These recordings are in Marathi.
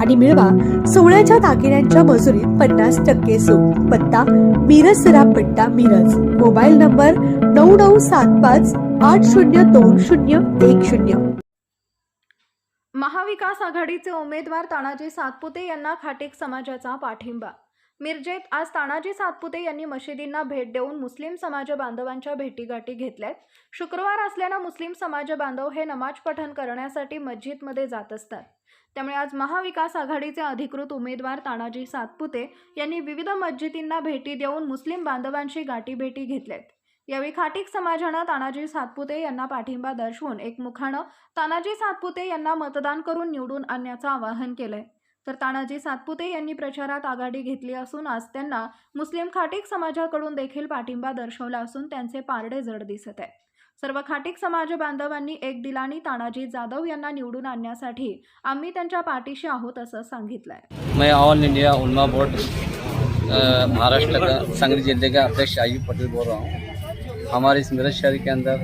आणि मिळवा सोळ्याच्या दागिन्यांच्या मजुरीत पन्नास टक्के सूट. पत्ता मिरज सरापट्टा मिरज. मोबाईल नंबर नऊ नऊ सात पाच आठ शून्य दोन शून्य एक शून्य. महाविकास आघाडीचे उमेदवार तानाजी सातपुते यांना खाटेक समाजाचा पाठिंबा मिरजेत आज तानाजी सातपुते यांनी मशिदींना भेट देऊन मुस्लिम समाज बांधवांच्या भेटीगाठी घेतल्यात. शुक्रवार असल्यानं मुस्लिम समाज बांधव हे नमाज पठण करण्यासाठी मस्जिदमध्ये जात असतात. त्यामुळे आज महाविकास आघाडीचे अधिकृत उमेदवार तानाजी सातपुते यांनी विविध मस्जिदींना भेटी देऊन मुस्लिम बांधवांशी गाठीभेटी घेतल्यात. यावेळी खाटीक समाजानं तानाजी सातपुते यांना पाठिंबा दर्शवून एकमुखानं तानाजी सातपुते यांना मतदान करून निवडून आणण्याचं आवाहन केलंय. तर तानाजी सातपुते यांनी प्रचारात आघाडी घेतली असून आज त्यांना मुस्लिम खाटीक समाजाकडून देखील पाठिंबा दर्शवला असून त्यांचे पारडे जड दिसत आहे सर्व खाटीक समाज बांधवांनी एक दिलानी तानाजी जाधव यांना निवडून आणण्यासाठी आम्ही त्यांच्या पाठीशी आहोत असं सांगितलंय. मैं all India Ulama board Maharashtra का संगरी जिले का अध्यक्ष आयुब पटेल बोल रहा हूँ। हमारे इस मेरठ शहर के अंदर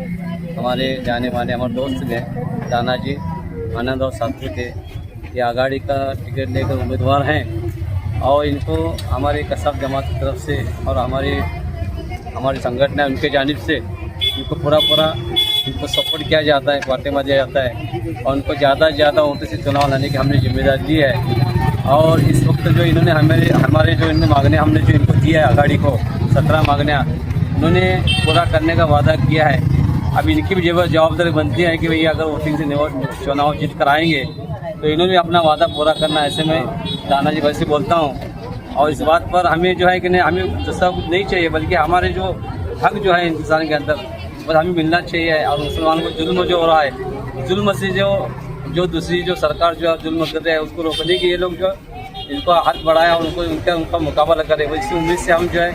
हमारे जाने माने हमारे दोस्त हैं तानाजी आनंद और सातपुते ये आगाड़ी का टिकट लेकर उम्मीदवार हैं और इनको हमारे कसब जमात की तरफ़ से और हमारे, हमारी संगठन है उनके जानब से इनको पूरा पूरा इनको सपोर्ट किया जाता है फातिमा दिया जाता है और उनको ज़्यादा से ज़्यादा वोटों से चुनाव लाने की हमने ज़िम्मेदारी ली है। और इस वक्त जो इन्होंने हमारे हमारे जो इन्होंने मांगने हमने जो इनको दिया है आगाड़ी को, सत्रह मांगने, उन्होंने पूरा करने का वादा किया है। अब इनकी भी जवाबदारी बनती है कि भैया अगर वोटिंग से चुनाव जीत कर आएँगे तो इन्होंने अपना वादा पूरा करना ऐसे में दानाजी भाई से बोलता हूँ। और इस बात पर हमें जो है कि नहीं, हमें दूसरा कुछ नहीं चाहिए, बल्कि हमारे जो हक जो है इंसान के अंदर बस हमें मिलना चाहिए और मुसलमान को जुल्म जो हो रहा है, जुल्म से जो जो दूसरी जो सरकार जो है, जुल्म कर रहे हैं, उसको रोकने के ये लोग जो इनको हाथ बढ़ाया और उनको, उनका उनका मुकाबला करे। इसी उम्मीद से हम जो है,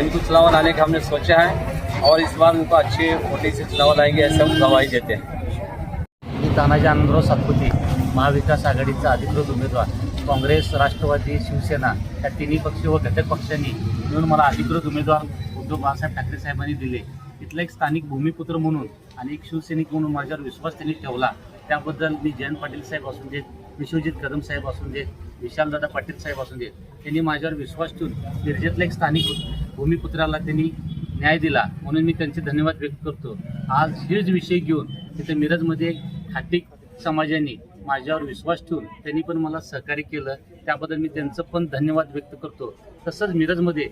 इनको चुनाव लाने का हमने सोचा है और इस बार उनको अच्छे वोटिंग से चुनाव लाएँगे, ऐसे हम गवाही देते हैं। तानाजी आनंदराव सातपुते महाविकास आघाडीचा अधिकृत उमेदवार. काँग्रेस राष्ट्रवादी शिवसेना या तिन्ही पक्ष व घटक पक्षांनी मिळून मला अधिकृत उमेदवार उद्धव बाळासाहेब ठाकरे साहेबांनी दिले. इथला एक स्थानिक भूमिपुत्र म्हणून आणि एक शिवसैनिक म्हणून माझ्यावर विश्वास त्यांनी ठेवला. त्याबद्दल मी जयंत पाटील साहेब असून देत विश्वजित कदम साहेब असून देत विशालदादा पाटील साहेब असून देत त्यांनी माझ्यावर विश्वास ठेवून मिरजेतल्या एक स्थानिक भूमिपुत्राला त्यांनी न्याय दिला म्हणून मी त्यांचे धन्यवाद व्यक्त करतो. आज हेच विषय घेऊन तिथे मिरजमध्ये खाटिक समाजाने माझ्यावर विश्वास ठेवून त्यांनी पण मला सहकार्य केलं. त्याबद्दल मी त्यांचं पण धन्यवाद व्यक्त करतो. तसंच मिरजमध्ये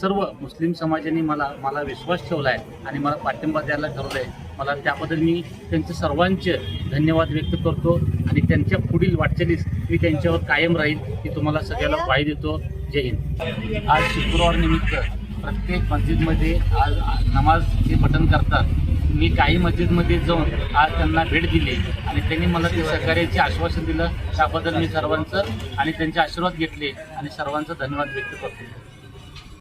सर्व मुस्लिम समाजाने मला मला विश्वास ठेवला आहे आणि मला पाठिंबा द्यायला ठरवलं आहे. मला त्याबद्दल मी त्यांचे सर्वांचे धन्यवाद व्यक्त करतो आणि त्यांच्या पुढील वाटचालीस मी त्यांच्यावर कायम राहील की तुम्हाला सगळ्याला ग्वाही देतो. जय हिंद. आज शुक्रवार निमित्त प्रत्येक मस्जिदमध्ये आज नमाज जे पठण करतात. मी काही मस्जिदमध्ये जाऊन आज त्यांना भेट दिली आणि त्यांनी मला ते सहकार्याचे आश्वासन दिलं. त्याबद्दल मी सर्वांचं आणि त्यांचे आशीर्वाद घेतले आणि सर्वांचा धन्यवाद व्यक्त करतो.